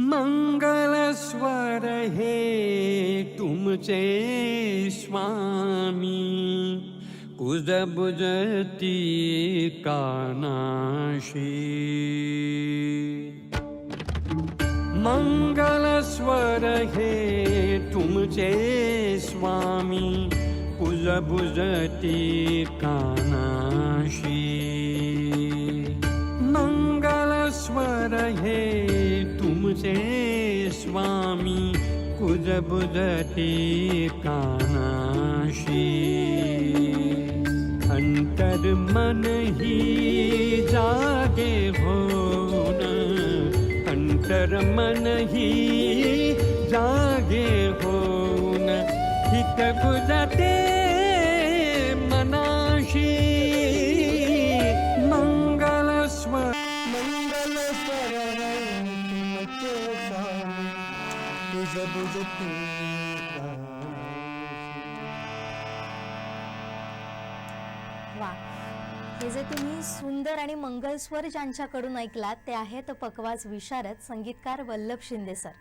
मङ्गलस्वर हे तुमचे स्वामी। कूजबुजति कानाशी। मङ्गलस्वर हे तुमचे स्वामी। कूजबुजति कानाशी। मङ्गलस्वर हे कुज कानाशी। अंतर मन ही जागे होन अंतर मन ही जागे होन हित गुजते वा. हे जे तुम्ही सुंदर आणि मंगलस्वर ज्यांच्याकडून ऐकलात ते आहेत पकवाज विशारद संगीतकार वल्लभ शिंदे सर.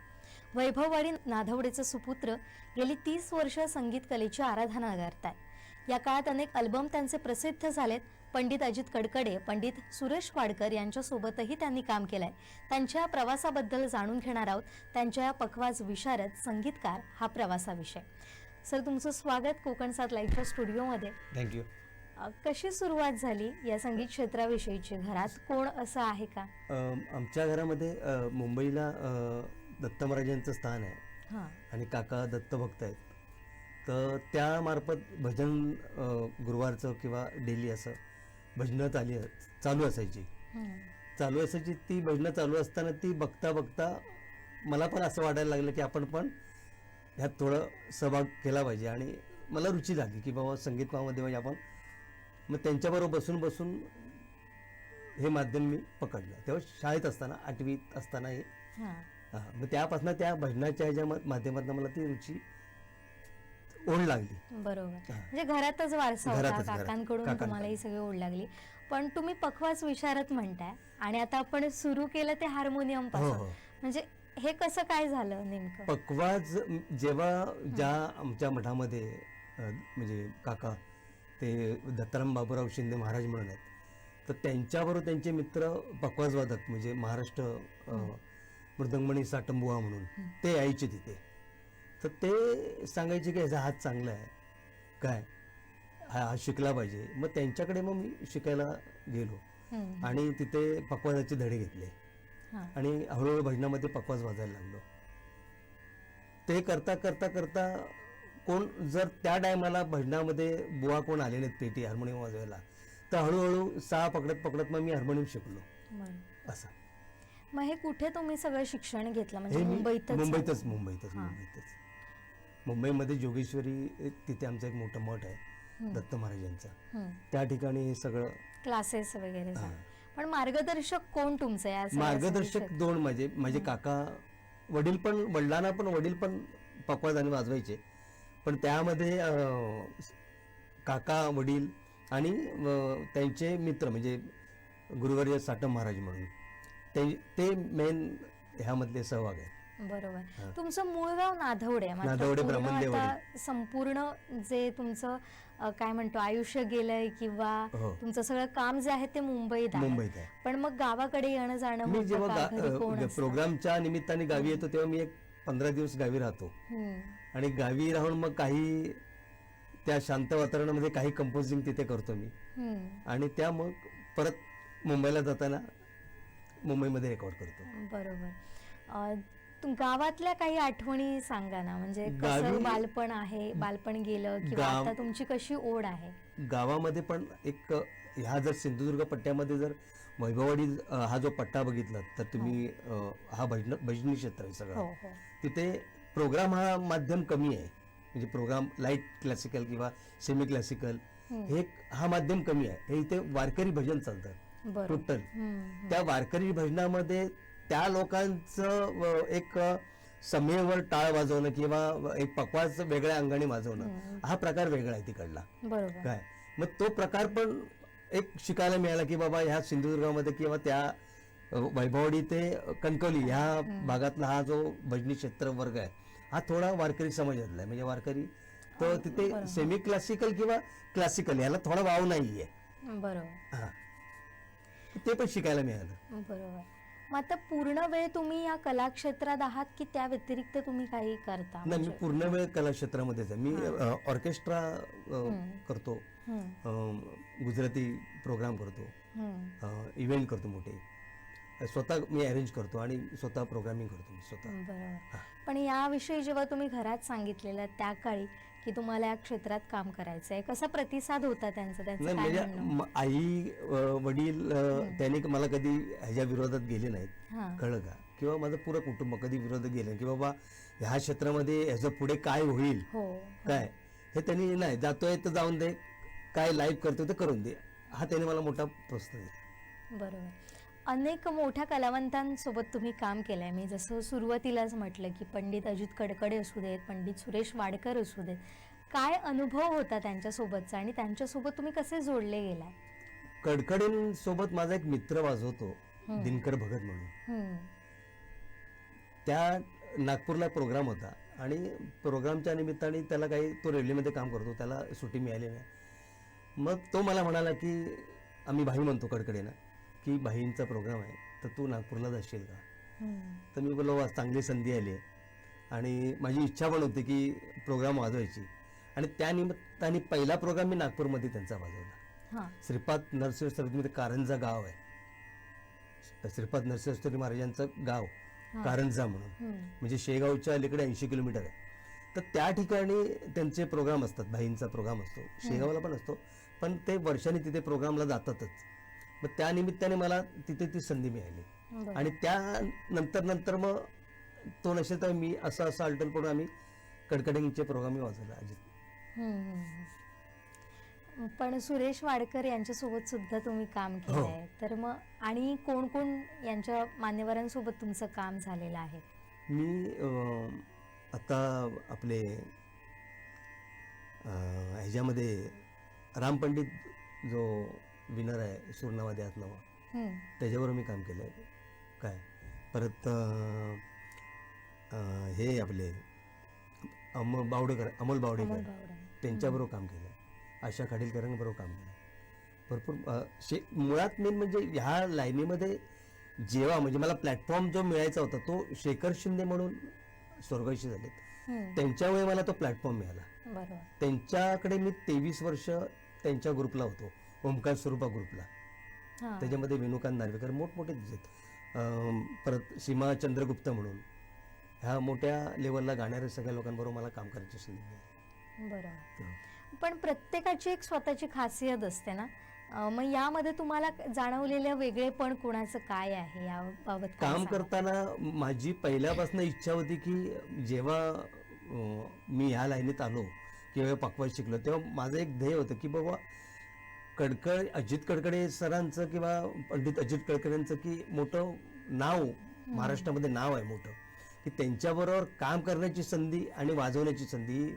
वैभववाडी नाधवडेचे सुपुत्र गेली तीस वर्ष संगीत कलेची आराधना करतात या काळात अनेक अल्बम त्यांचे प्रसिद्ध झालेत. पंडित अजित कडकडे पंडित सुरेश वाडकर यांच्यासोबतही त्यांनी काम केलंय. त्यांच्या प्रवासाबद्दल जाणून घेणार आहोत. त्यांच्या या पकवाज विशारद संगीतकार हा प्रवासाविषय सर तुमचं स्वागत कोकण सात लाईव्हच्या स्टुडिओमध्ये. थँक्यू कशी सुरुवात झाली या संगीत क्षेत्राविषयीची घरात? कोण असं आहे का? आमच्या घरामध्ये मुंबईला दत्त महाराजांचं स्थान आहे. हां. आणि काका दत्तभक्त आहेत. तर त्यामार्फत भजन गुरुवारचं किंवा डेली असं भजनं चाली चालू असायची. चालू असायची ती भजनं चालू असताना ती बघता बघता मला पण असं वाटायला लागलं की आपण पण ह्यात थोडं सहभाग केला पाहिजे. आणि मला रुची लागली की बाबा संगीत म्हणजे आपण मग त्यांच्याबरोबर बसून बसून हे माध्यम मी पकडलं. तेव्हा शाळेत असताना आठवीत असताना हा, मग त्यापासून त्या भजनाच्या ह्याच्या माध्यमातून मला ती रुची ओढ लागली. बरोबर. म्हणजे घरातच वारसा होता घरातच, घरात. काकांकडून. तुम्हाला ही सगळी ओढ लागली. पण तुम्ही पखवाज विशारद म्हणताय आणि आता आपण सुरू केलं ते हार्मोनियम हो पासून. हो. म्हणजे हे कसं काय झालं नेमकं? पकवाज जेव्हा ज्या आमच्या मठामध्ये अ, म्हणजे काका ते दत्ताराम बाबूराव शिंदे महाराज म्हणून आहेत तर त्यांच्याबरोबर त्यांचे मित्र पकवाज वादक म्हणजे महाराष्ट्र अ, मृदंगमणी साटंबुवा म्हणून ते यायचे तिथे. तर ते सांगायचे की ह्याचा हात चांगला आहे. काय? हा हा शिकला पाहिजे. मग त्यांच्याकडे मग मी शिकायला गेलो. आणि तिथे पकवाजाचे धडे घेतले. आणि हळूहळू भजनामध्ये पकवाज वाजायला लागलो. ते करता करता करता कोण जर त्या टायमाला भजनामध्ये बुवा कोण आलेले आहेत पेटी हार्मोनियम वाजवायला तर हळूहळू सहा पकडत पकडत मग मी हार्मोनियम शिकलो. असं. मग हे कुठे तुम्ही सगळं शिक्षण घेतलं? म्हणजे मुंबईतच? मुंबईतच मुंबईतच. मुंबईतच. मुंबईमध्ये जोगेश्वरी तिथे आमचं एक मोठं मठ आहे दत्त महाराजांचा. त्या ठिकाणी सगळं क्लासेस वगैरे. पण मार्गदर्शक कोण तुमचं मार्गदर्शक दोन माझे माझे काका वडील पण वडिलांना पण वडील पण पकवाज आणि वाजवायचे. पण त्यामध्ये काका वडील आणि त्यांचे मित्र म्हणजे गुरुवर्य साटम महाराज म्हणून. ते ते मेन ह्यामधले सहभाग आहेत. बरोबर. तुमचं मूळ गाव नाधवडे. आता संपूर्ण जे तुमचं अ, काय म्हणतो आयुष्य गेलंय किंवा हो. तुमचं सगळं काम जे आहे ते मुंबईत आहे मुंबईत आहे पण मग गावाकडे येणं जाणं मी होतं जेव्हा का? घरी कोण गा- असतं? प्रोग्रामच्या निमित्ताने गावी येतो तेव्हा मी एक पंधरा दिवस गावी राहतो हम्म. आणि गावी राहून मग काही त्या शांत वातावरणामध्ये काही कंपोजिंग तिथे करतो मी हम्म. आणि त्या मग परत मुंबईला जाताना मुंबईमध्ये रेकॉर्ड करतो बरोबर अ, गावातल्या काही आठवणी सांगा ना. म्हणजे कसं गावी- बालपण आहे बालपण गेलं किंवा गाव- आता तुमची कशी ओढ आहे? गावामध्ये पण एक अ, ह्या जर सिंधुदुर्ग पट्ट्यामध्ये जर वैभववाडी अ, हा जो पट्टा बघितला तर तुम्ही अ, हा भजन भजनी क्षेत्र आहे हो सगळं. हो तिथे प्रोग्राम हा माध्यम कमी आहे. म्हणजे प्रोग्राम लाइट क्लासिकल किंवा सेमी क्लासिकल हे हा माध्यम कमी आहे. हे इथे वारकरी भजन चालतं. बरोबर. टोटल. हम्म. त्या वारकरी भजनामध्ये त्या लोकांचं एक अ, समयेवर टाळ वाजवणं किंवा एक पकवाज वेगळ्या अंगाने वाजवणं हा प्रकार वेगळा आहे तिकडला. काय? मग तो प्रकार पण एक शिकायला मिळाला की बाबा ह्या सिंधुदुर्गामध्ये किंवा त्या अ, वैभववाडी ते कणकवली ह्या भागातला हा जो भजनी क्षेत्र वर्ग आहे हा थोडा वारकरी समाजातला आहे. म्हणजे वारकरी तो तिथे सेमी क्लासिकल किंवा क्लासिकल याला थोडा वाव नाहीये. बरोबर. हा. ते पण शिकायला मिळालं. बरोबर. मग आता पूर्ण वेळ तुम्ही या कला क्षेत्रात आहात की त्या व्यतिरिक्त तुम्ही काही करता? नाही मी पूर्ण वेळ कला क्षेत्रामध्येच आहे. मी अ, ऑर्केस्ट्रा अ, करतो. हम्म, अ, गुजराती प्रोग्राम करतो. हम्म, इव्हेंट करतो मोठे. स्वतः मी अरेंज करतो आणि स्वतः प्रोग्रामिंग करतो मी स्वतः. बरोबर. पण याविषयी जेव्हा तुम्ही घरात सांगितलेलं त्या काळी की तुम्हाला या क्षेत्रात काम करायचं आहे कसा प्रतिसाद होता त्यांचा? त्यांचं नाही काय म्हणजे म्हणणं? आई अ, वडील अ, त्यांनी मला कधी ह्याच्या विरोधात गेले नाहीत. हा. कळलं का? किंवा माझं पुरं कुटुंब कधी विरोधात गेलं नाही. की बाबा ह्या क्षेत्रामध्ये ह्याचं पुढे काय होईल? हो काय? हे त्यांनी नाही जातोय तर जाऊन दे. काय लाईव्ह करतोय तर करून दे. हा त्याने मला मोठा प्रोत्साहन दिला. बरोबर. अनेक मोठ्या कलावंतांसोबत तुम्ही काम केलंय. मी जसं सुरुवातीलाच म्हटलं की पंडित अजित कडकडे असू देत पंडित सुरेश वाडकर असू देत काय अनुभव होता त्यांच्यासोबतचा आणि त्यांच्यासोबत तुम्ही कसे जोडले गेलाय कडकडींसोबत माझा एक मित्र वाजवतो दिनकर भगत म्हणून. त्या नागपूरला प्रोग्राम होता आणि प्रोग्रामच्या निमित्ताने त्याला काही तो रेल्वेमध्ये काम करतो त्याला सुट्टी मिळाली नाही. मग तो मला म्हणाला की आम्ही भाई म्हणतो कडकडेनं. की भाईंचा प्रोग्राम आहे तर तू नागपूरला जाशील का? तर मी बोललो वा चांगली संधी आली आहे. आणि माझी इच्छा पण होती की प्रोग्राम वाजवायची. आणि त्या निमित्ताने पहिला प्रोग्राम मी नागपूरमध्ये त्यांचा वाजवला. श्रीपाद नरसिंह कारंजा गाव आहे. श्रीपाद नरसिंह महाराजांचं गाव कारंजा म्हणून. म्हणजे शेगावच्या अलीकडे ऐंशी किलोमीटर आहे. तर त्या ठिकाणी त्यांचे प्रोग्राम असतात भाईंचा प्रोग्राम असतो. शेगावला पण असतो. पण ते वर्षाने तिथे प्रोग्रामला जातातच. मग त्या निमित्ताने मला तिथे ती संधी मिळाली. आणि त्या नंतर नंतर मग तो नसेल तर मी असं असं अल्टर पडून आम्ही कडकडींचे प्रोग्राम वाजवला अजित. पण सुरेश वाडकर यांच्यासोबत सुद्धा तुम्ही काम केलंय. तर मग आणि कोण कोण यांच्या मान्यवरांसोबत तुमचं काम झालेलं आहे? मी अं, आता आपले ह्याच्यामध्ये राम पंडित जो विनर आहे सुरनावादी आत्मावा हम्म, त्याच्यावर मी काम केलं आहे काय? परत हे आपले अमोल बावडेकर अमोल बावडेकर. बावडे. त्यांच्याबरोबर काम केलं आशा खाडीलकरांबरोबर काम केलं भरपूर शे मुळात मेन म्हणजे ह्या लाईनीमध्ये जेव्हा म्हणजे मला प्लॅटफॉर्म जो मिळायचा होता तो शेखर शिंदे म्हणून स्वर्गशी झालेत. त्यांच्यामुळे मला तो प्लॅटफॉर्म मिळाला. त्यांच्याकडे मी तेवीस वर्ष त्यांच्या ग्रुपला होतो. ओमकार स्वरूपा ग्रुपला. त्याच्यामध्ये विनुकांत नार्वेकर मोठमोठे दिसत. परत सीमा चंद्रगुप्त म्हणून. ह्या मोठ्या लेवलला गाणाऱ्या सगळ्या लोकांबरोबर मला काम करायची संधी मिळाली. बरोबर पण प्रत्येकाची एक स्वतःची खासियत असते ना? मग यामध्ये तुम्हाला जाणवलेलं वेगळेपण कोणाचं काय आहे? याबाबत काम? करताना माझी पहिल्यापासून इच्छा होती की जेव्हा मी ह्या लाईनीत आलो किंवा पकवाज शिकलो तेव्हा माझं एक ध्येय होतं की बाबा कडकड अजित कडकडे सरांचं किंवा पंडित अजित कडकडेंचं की मोठं नाव महाराष्ट्रामध्ये नाव आहे मोठं की त्यांच्याबरोबर काम करण्याची संधी आणि वाजवण्याची संधी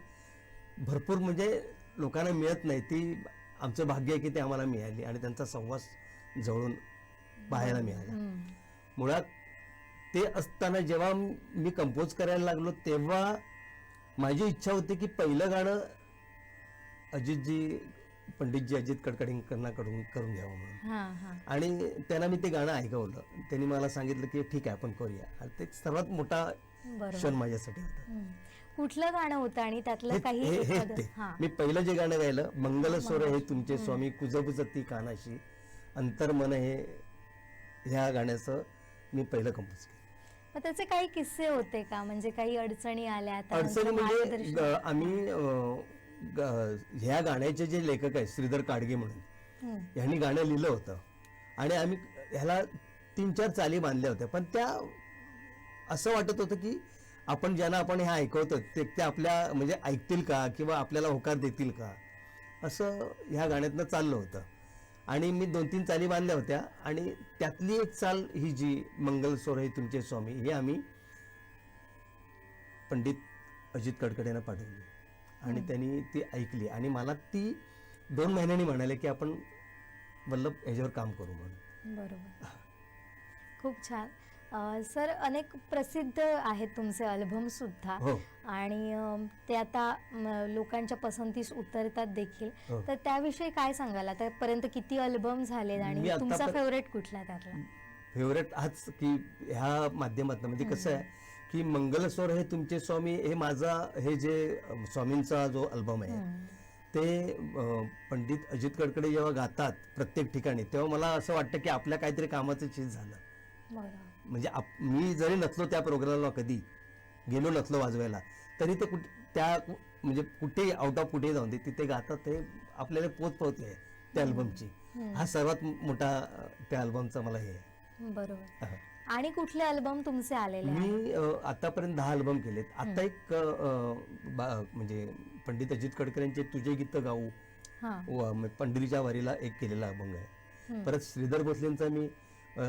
भरपूर म्हणजे लोकांना मिळत नाही. ती आमचं भाग्य आहे की ते आम्हाला मिळाली आणि त्यांचा संवाद जवळून पाहायला मिळाला. मुळात ते असताना जेव्हा मी कंपोज करायला लागलो तेव्हा माझी इच्छा होती की पहिलं गाणं अजितजी पंडितजी अजित कडकडींकडून करून घ्यावं म्हणून. आणि त्यांना मी ते गाणं ऐकवलं. त्यांनी मला सांगितलं की ठीक आहे आपण करूया. आणि ते सर्वात मोठा क्षण माझ्यासाठी होता. कुठलं गाणं होतं आणि त्यातलं काही मी पहिलं जे गाणं गायलं मंगल स्वर हे तुमचे स्वामी कुजबुजती कानाशी अंतर्मन हे ह्या गाण्याचं मी पहिलं कंपोज केलं. मग त्याचे काही किस्से होते का? म्हणजे काही अडचणी आल्या अडचणी म्हणजे आम्ही ह्या गाण्याचे जे लेखक आहेत श्रीधर काडगे म्हणून ह्यांनी गाणं लिहिलं होतं. आणि आम्ही ह्याला तीन चार चाली बांधल्या होत्या. पण त्या असं वाटत होतं की आपण ज्यांना आपण हे ऐकवतो ते ते आपल्या म्हणजे ऐकतील का? किंवा आपल्याला होकार देतील का? असं ह्या गाण्यातनं चाललं होतं. आणि मी दोन तीन चाली बांधल्या होत्या. आणि त्यातली एक चाल ही जी मंगल स्वर हे तुमचे स्वामी हे आम्ही पंडित अजित कडकडेंना पाठवली. आणि त्यांनी ती ऐकली. आणि मला ती दोन महिन्यांनी म्हणाले की आपण वल्लभ ह्याच्यावर काम करू म्हणून. बरोबर. खूप छान. सर अनेक प्रसिद्ध आहेत तुमचे अल्बम सुद्धा. हो. आणि ते आता लोकांच्या पसंतीस उतरतात देखील. हो. तर त्याविषयी काय सांगाल? आतापर्यंत किती अल्बम झालेत मी आणि तुमचा फेवरेट कुठला त्यातला? फेवरेट हाच की ह्या माध्यमातून. म्हणजे कसं आहे की मंगलस्वर हे तुमचे स्वामी हे माझा हे जे स्वामींचा जो अल्बम आहे. ते पंडित अजित कडकडे जेव्हा गातात प्रत्येक ठिकाणी तेव्हा मला असं वाटतं की आपल्या काहीतरी कामाचं चीज झालं म्हणजे मी जरी नसलो त्या प्रोग्रामला कधी गेलो नसलो वाजवायला तरी ते कुठे त्या म्हणजे कुठे आउट ऑफ कुठे जाऊन दे तिथे गातात ते आपल्याला पोच पोहोचते त्या अल्बमची हा सर्वात मोठा त्या अल्बमचा मला हे आहे. बरोबर. आणि कुठले अल्बम तुमचे आलेले आहेत? मी अ, आतापर्यंत दहा अल्बम केलेत. आता एक अ, अ, बा- म्हणजे पंडित अजित कडकर यांचे तुझे गीत गाऊ हा. व म- पंढरीच्या वारीला एक केलेला अभंग आहे. परत श्रीधर भोसलेंचा मी अ,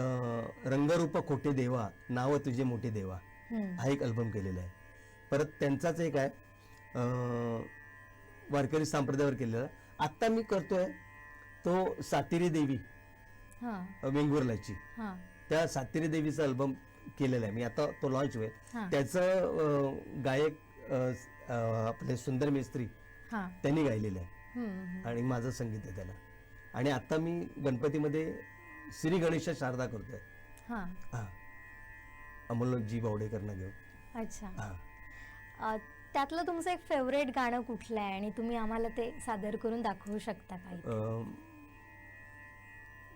रंगरूप खोटे देवा नाव तुझे मोठे देवा हम्म. हा एक अल्बम केलेला आहे. परत त्यांचाच एक आहे अ, वारकरी संप्रदायावर केलेला. आत्ता मी करतोय तो सातेरी देवी हा. अ, हा. त्या सातेरी देवीचा अल्बम केलेला आहे. मी आता तो लॉन्च होईल. त्याचं गायक आपले सुंदर मेस्त्री त्यांनी गायलेलं आहे. आणि माझं संगीत आहे त्याला. आणि आता मी गणपतीमध्ये श्री गणेश शारदा करतोय. हा. अमोलजी बावडेकरना घेऊन. अच्छा. त्यातलं तुमचं एक फेवरेट गाणं कुठलं आहे? आणि तुम्ही आम्हाला ते सादर करून दाखवू शकता काही.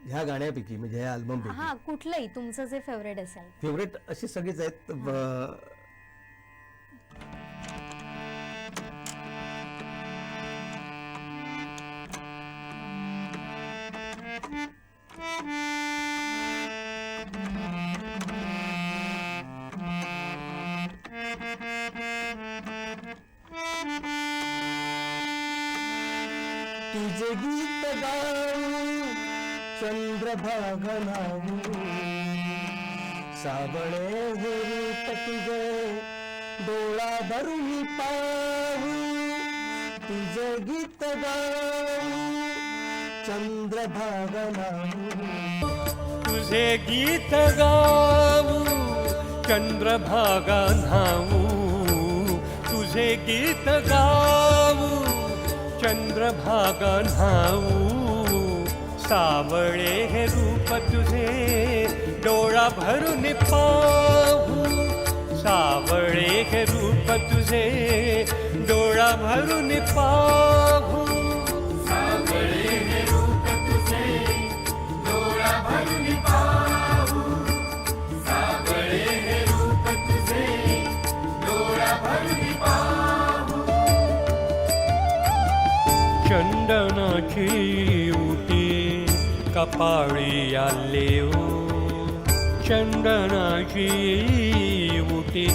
ह्या गाण्यापैकी म्हणजे ह्या अल्बमपैकी. हा कुठलंही तुमचं जे फेवरेट असेल. फेवरेट असे सगळेच आहेत ब- तुझे गीत गाऊ चंद्रभागा नाऊ साबळे हे रूप तुझे डोळा धरून पाहू तुझे गीत गाऊ चंद्रभागा नाऊ तुझे गीत सावळे हे रूप तुझे डोळा भरून पाहू. सावळे हे रूप तुझे डोळा भरून पाहू. आले ओ चंदनाची उटी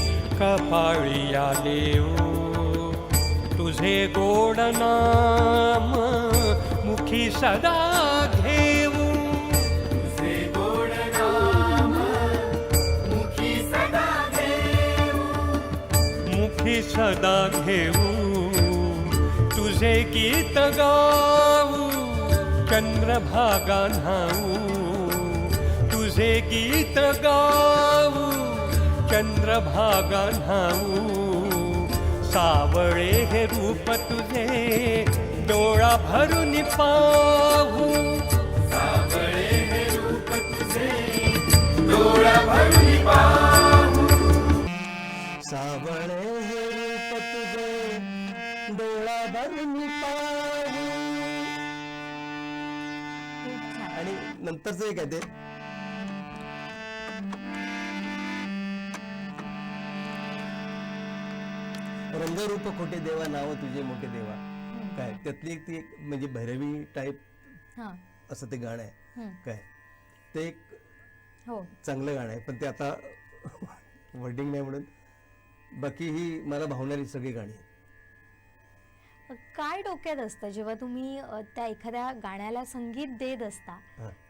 कपाळी आले तुझे गोड मुखी सदा घेऊ। तुझे मुखी सदा घेऊ। मुखी सदा घेऊ। तुझे गीत गाऊ। चंद्रभागा न्हाऊ तुझे गीत गाऊ चंद्रभागा न्हाऊ सावळे हे रूप तुझे डोळा भरून पाहू. सावळे हे रूप तुझे डोळा भरून पाहू नंतरचं एक आहे ते. रंगरूप खोटे देवा नाव तुझे मोठे देवा. काय त्यातली एक ती एक म्हणजे भैरवी टाईप असं ते गाणं आहे. काय ते एक हो. चांगलं गाणं आहे पण ते आता वर्डिंग नाही म्हणून. बाकी ही मला भावणारी सगळी गाणी आहेत. काय डोक्यात असतं? जेव्हा तुम्ही त्या एखाद्या गाण्याला संगीत देत असता.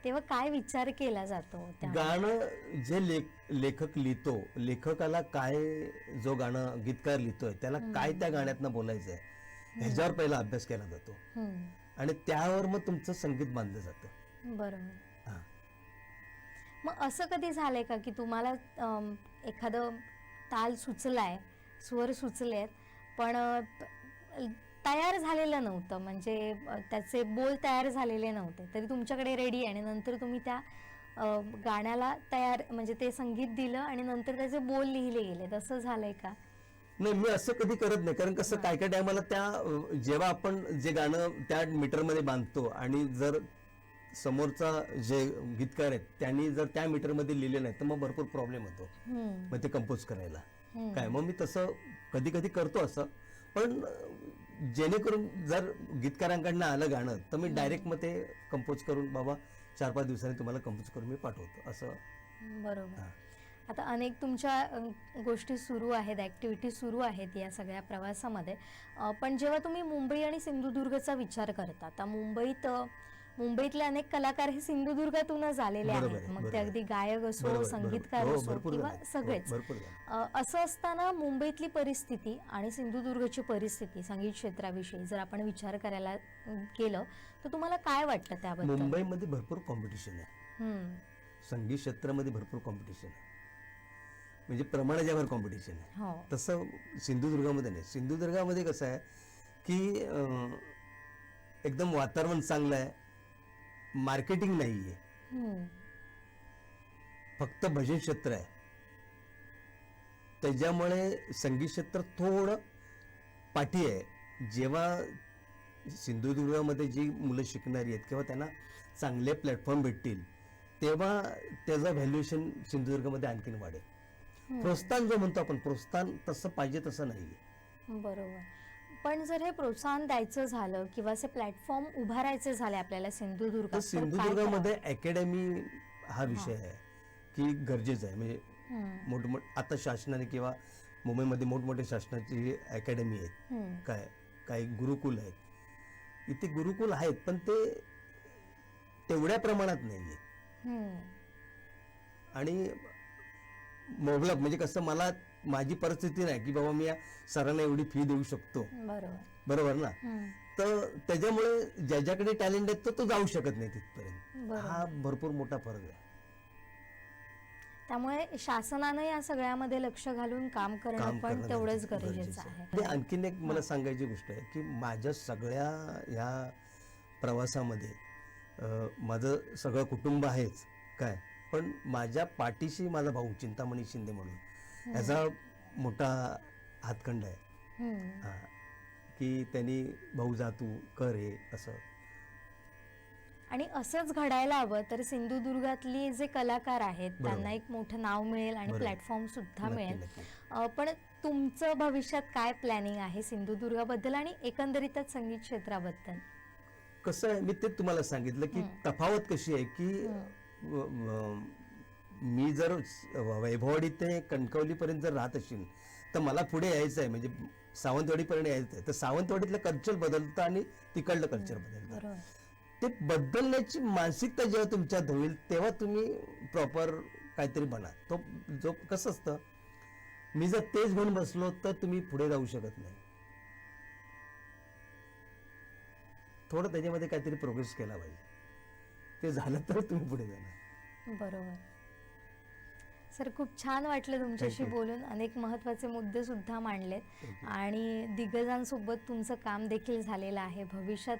तेव्हा काय विचार केला जातो त्या गाणं जे लेख लेखक लिहितो लेखकाला काय जो गाणं गीतकार लिहितोय त्याला काय त्या गाण्यातनं बोलायचं आहे ह्याच्यावर पहिला अभ्यास केला जातो. आणि त्यावर मग तुमचं संगीत बांधलं जातं. बरोबर. मग असं कधी झालंय का की तुम्हाला एखादं ताल सुचलाय स्वर सुचलेत पण तयार झालेलं नव्हतं. म्हणजे त्याचे बोल तयार झालेले नव्हते. तरी तुमच्याकडे रेडी आहे आणि नंतर तुम्ही त्या गाण्याला तयार म्हणजे ते संगीत दिलं आणि नंतर त्याचे बोल लिहिले गेले. तसं झालंय का? नाही मी असं कधी करत नाही. कारण कसं काय काय टायमाला त्या जेव्हा आपण जे गाणं त्या मीटरमध्ये बांधतो आणि जर समोरचा जे गीतकार आहेत त्यांनी जर त्या मीटरमध्ये लिहिले नाही तर मग भरपूर प्रॉब्लेम होतो. मग ते कंपोज करायला. काय? मग मी तसं कधी कधी करतो असं. पण जेणेकरून जर गीतकारांकडनं आलं गाणं तर मी डायरेक्ट मग ते कंपोज करून बाबा चार पाच दिवसांनी तुम्हाला कंपोज करून मी पाठवतो असं. बरोबर. आता अनेक तुमच्या गोष्टी सुरू आहेत ॲक्टिव्हिटी सुरू आहेत या सगळ्या प्रवासामध्ये. पण जेव्हा तुम्ही मुंबई आणि सिंधुदुर्गचा विचार करता आता मुंबईत मुंबईतले अनेक कलाकार हे सिंधुदुर्गातूनच आलेले आहेत. आहे, मग ते. अगदी गायक असो संगीतकार. हो, असो किंवा. सगळेच. हो. अ, असं असताना मुंबईतली परिस्थिती आणि सिंधुदुर्गची परिस्थिती संगीत क्षेत्राविषयी जर आपण विचार करायला केलं तर तुम्हाला काय वाटतं त्याबद्दल? मुंबईमध्ये भरपूर कॉम्पिटिशन आहे. संगीत क्षेत्रामध्ये भरपूर कॉम्पिटिशन आहे. म्हणजे प्रमाणाच्यावर कॉम्पिटिशन आहे. हो. तसं सिंधुदुर्गामध्ये नाही. सिंधुदुर्गामध्ये कसं आहे की एकदम वातावरण चांगलं आहे. मार्केटिंग नाही आहे हम्म, फक्त भजन क्षेत्र आहे. त्याच्यामुळे संगीत क्षेत्र थोडं पाठी आहे. जेव्हा सिंधुदुर्गामध्ये जी मुलं शिकणारी आहेत किंवा त्यांना चांगले प्लॅटफॉर्म भेटतील तेव्हा त्याचं व्हॅल्युएशन सिंधुदुर्गामध्ये आणखीन वाढेल. प्रोत्साहन जो म्हणतो आपण प्रोत्साहन तसं पाहिजे तसं नाही बरोबर. पण जर हे प्रोत्साहन द्यायचं झालं किंवा असे प्लॅटफॉर्म उभारायचे झाले आपल्याला तर तर काय सिंधुदुर्गामध्ये अकॅडमी हा विषय आहे की गरजेचा आहे. म्हणजे मोठमोठ आता शासनाने किंवा मुंबईमध्ये मोठमोठे शासनाची अकॅडमी आहेत. काय काही गुरुकुल आहेत. इथे गुरुकुल आहेत पण ते तेवढ्या प्रमाणात नाही आहेत आणि मोबलक म्हणजे कसं मला माझी परिस्थिती नाही की बाबा मी या सरांना एवढी फी देऊ शकतो. बरोबर. बरोबर ना? तर त्याच्यामुळे ज्याच्याकडे टॅलेंट आहे तो तो जाऊ शकत नाही तिथपर्यंत. बरोबर. हा भरपूर मोठा फरक आहे. त्यामुळे शासनानं या सगळ्यामध्ये लक्ष घालून काम करणं पण करणं तेवढंच गरजेचं आहे. आहे. आणि आणखीन एक मला सांगायची गोष्ट आहे की माझ्या सगळ्या ह्या प्रवासामध्ये अं, माझं सगळं कुटुंब आहेच काय? पण माझ्या पाठीशी माझा भाऊ चिंतामणी शिंदे म्हणून. याचा मोठा हातखंड आहे. हा. की त्यांनी भाऊ जा तू कर हे असं. आणि असंच घडायला हवं तर सिंधुदुर्गातली जे कलाकार आहेत. त्यांना एक मोठं नाव मिळेल आणि. प्लॅटफॉर्म सुद्धा मिळेल. पण तुमचं भविष्यात काय प्लॅनिंग आहे सिंधुदुर्गाबद्दल आणि एकंदरीतच संगीत क्षेत्राबद्दल? कसं आहे मी ते तुम्हाला सांगितलं की तफावत कशी आहे की मी जर स- वैभववाडी ते कणकवलीपर्यंत जर राहत असेल तर मला पुढे यायचं आहे म्हणजे सावंतवाडीपर्यंत यायचं आहे तर सावंतवाडीतलं कल्चर बदलतं आणि तिकडलं कल्चर बदलतं. ते बदलण्याची मानसिकता जेव्हा तुमच्यात होईल तेव्हा तुम्ही प्रॉपर काहीतरी बना तो जो कसं असतं मी जर तेच घेऊन बसलो तर तुम्ही पुढे जाऊ शकत नाही. थोडं त्याच्यामध्ये काहीतरी प्रोग्रेस केला पाहिजे. ते झालं तर तुम्ही पुढे जाणार. बरोबर. सर खूप छान वाटलं तुमच्याशी Thank you. बोलून. अनेक महत्त्वाचे मुद्दे सुद्धा मांडलेत. आणि दिग्गजांसोबत तुमचं काम देखील झालेलं आहे. भविष्यात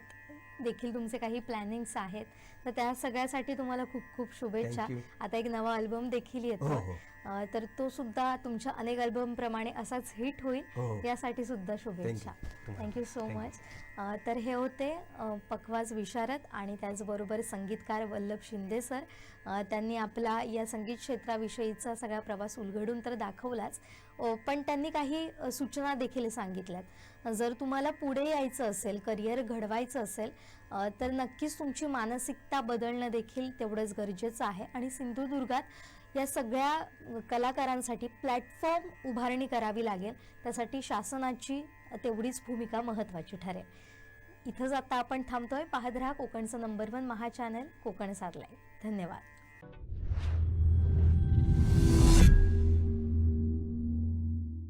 देखील तुमचे काही प्लॅनिंग्स आहेत. तर त्या सगळ्यासाठी तुम्हाला खूप खूप शुभेच्छा Thank you. आता एक नवा अल्बम देखील येतो हो, हो. अं, तर तो सुद्धा तुमच्या अनेक अल्बम प्रमाणे असाच हिट होईल हो. यासाठी सुद्धा शुभेच्छा. Thank you so Thank you. Much अ, तर हे होते अ, पखवाज विशारद आणि त्याचबरोबर संगीतकार वल्लभ शिंदे सर अ, त्यांनी आपला या संगीत क्षेत्राविषयीचा सगळा प्रवास उलगडून तर दाखवलाच अ, पण त्यांनी काही अ, सूचना देखील सांगितल्यात जर तुम्हाला पुढे यायचं असेल करिअर घडवायचं असेल तर नक्कीच तुमची मानसिकता बदलणं देखील तेवढंच गरजेचं आहे. आणि सिंधुदुर्गात या सगळ्या कलाकारांसाठी प्लॅटफॉर्म उभारणी करावी लागेल. त्यासाठी शासनाची तेवढीच भूमिका महत्त्वाची ठरेल. इथंच आता आपण थांबतोय. पाहत राहा कोकणचं नंबर वन महा चॅनल कोकण सारलाय धन्यवाद.